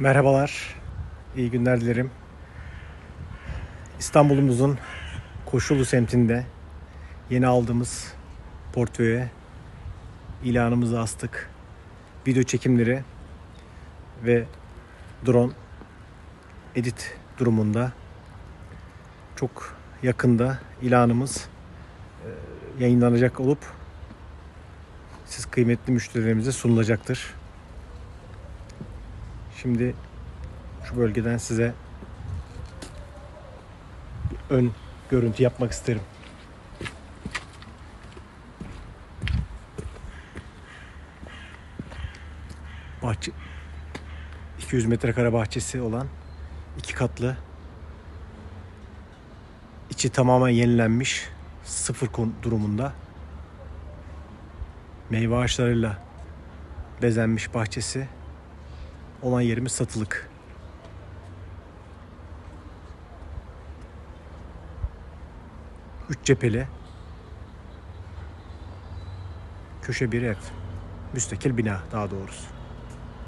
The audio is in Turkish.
Merhabalar, iyi günler dilerim. İstanbul'umuzun Koşulu semtinde yeni aldığımız portföye ilanımızı astık. Video çekimleri ve drone edit durumunda çok yakında ilanımız e, yayınlanacak olup siz kıymetli müşterilerimize sunulacaktır. Şimdi şu bölgeden size bir ön görüntü yapmak isterim. Bahçe 200 metrekare bahçesi olan iki katlı içi tamamen yenilenmiş sıfır durumunda meyve ağaçlarıyla bezenmiş bahçesi olan yerimiz satılık. Üç cepheli. Köşe bir ev. Müstakil bina daha doğrusu.